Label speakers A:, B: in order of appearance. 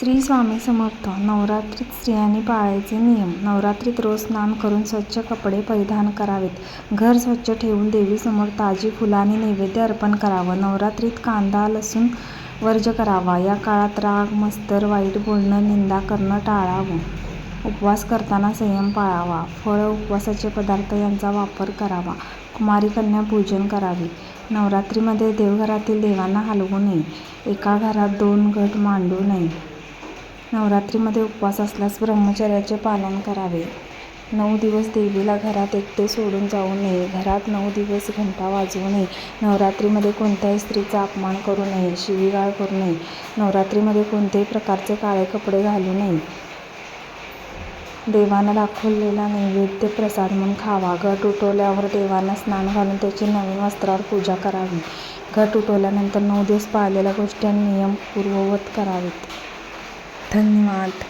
A: श्री स्वामी समर्थ. नवरात्रीत स्त्रियांनी पाळायचे नियम. नवरात्रीत रोज स्नान करून स्वच्छ कपडे परिधान करावेत. घर स्वच्छ ठेवून देवीसमोर ताजी फुलाने नैवेद्य अर्पण करावं. नवरात्रीत कांदा लसूण वर्ज करावा. या काळात राग मस्तर वाईट बोलणं निंदा करणं टाळावं. उपवास करताना संयम पाळावा. फळं उपवासाचे पदार्थ यांचा वापर करावा. कुमारी कन्या पूजन करावे. नवरात्रीमध्ये देवघरातील देवांना हलवू नये. एका घरात दोन घट मांडू नये. नवरात्रीमध्ये उपवास असल्यास ब्रह्मचर्याचे पालन करावे. नऊ दिवस देवीला घरात एकटे सोडून जाऊ नये. घरात नऊ दिवस घंटा वाजवू नये. नवरात्रीमध्ये कोणत्याही स्त्रीचा अपमान करू नये. शिवीगाळ करू नये. नवरात्रीमध्ये कोणत्याही प्रकारचे काळे कपडे घालू नये. देवांना दाखवलेला नैवेद्य प्रसाद म्हणून खावा. घट उठवल्यावर देवांना स्नान घालून त्याची नवीन वस्त्रावर पूजा करावी. घट उठवल्यानंतर नऊ दिवस पाळलेल्या गोष्टी आणि नियम पूर्ववत करावेत. धन्यवाद.